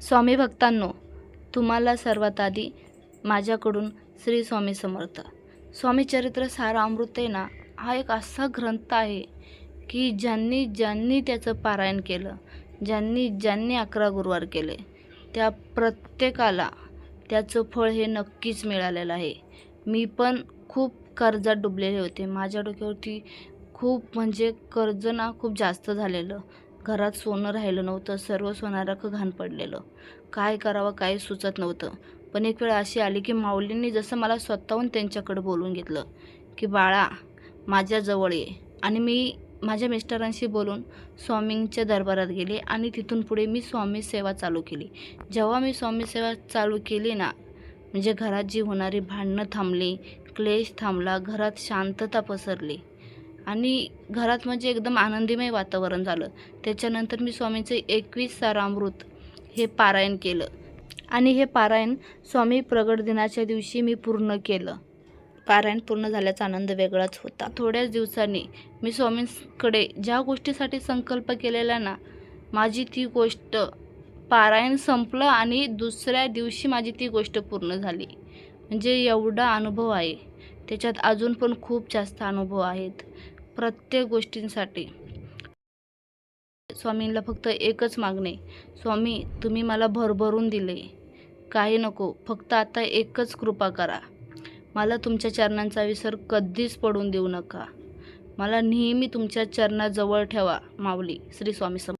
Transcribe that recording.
स्वामी भक्तांनो तुम्हाला सर्वात आधी माझ्याकडून श्री स्वामी समर्थ. स्वामी चरित्र सार अमृतेना हा एक असा ग्रंथ आहे की ज्यांनी ज्यांनी त्याचं पारायण केलं ज्यांनी ज्यांनी अकरा गुरुवार केले त्या प्रत्येकाला त्याचं फळ हे नक्कीच मिळालेलं आहे. मी पण खूप कर्जात डुबलेले होते. माझ्या डोक्यावरती खूप म्हणजे कर्ज ना खूप जास्त झालेलं. घरात सोनं राहिलं नव्हतं सर्व सोनाराखं घाण पडलेलं. काय करावं काय सुचत नव्हतं. पण एक वेळ अशी आली की माऊलींनी जसं मला स्वतःहून त्यांच्याकडे बोलून घेतलं की बाळा माझ्याजवळ ये. आणि मी माझ्या मिस्टरांशी बोलून स्वामींच्या दरबारात गेले आणि तिथून पुढे मी स्वामी सेवा चालू केली. जेव्हा मी स्वामी सेवा चालू केली ना म्हणजे घरात जी होणारी भांडणं थांबली क्लेश थांबला घरात शांतता पसरली आणि घरात म्हणजे एकदम आनंदीमय वातावरण झालं. त्याच्यानंतर मी स्वामींचं एकवीस सारामृत हे पारायण केलं. आणि हे पारायण स्वामी प्रगट दिनाच्या दिवशी मी पूर्ण केलं. पारायण पूर्ण झाल्याचा आनंद वेगळाच होता. थोड्याच दिवसांनी मी स्वामींकडे ज्या गोष्टीसाठी संकल्प केलेला ना माझी ती गोष्ट पारायण संपलं आणि दुसऱ्या दिवशी माझी ती गोष्ट पूर्ण झाली. म्हणजे एवढा अनुभव आहे. त्याच्यात अजून पण खूप जास्त अनुभव आहेत. प्रत्येक गोष्टींसाठी. स्वामींना फक्त एकच मागणे. स्वामी तुम्ही मला भरभरून दिले. काही नको फक्त आता एकच कृपा करा. मला तुमच्या चरणांचा विसर कधीच पडून देऊ नका. मला नेहमी तुमच्या चरणाजवळ ठेवा माऊली श्री स्वामी सम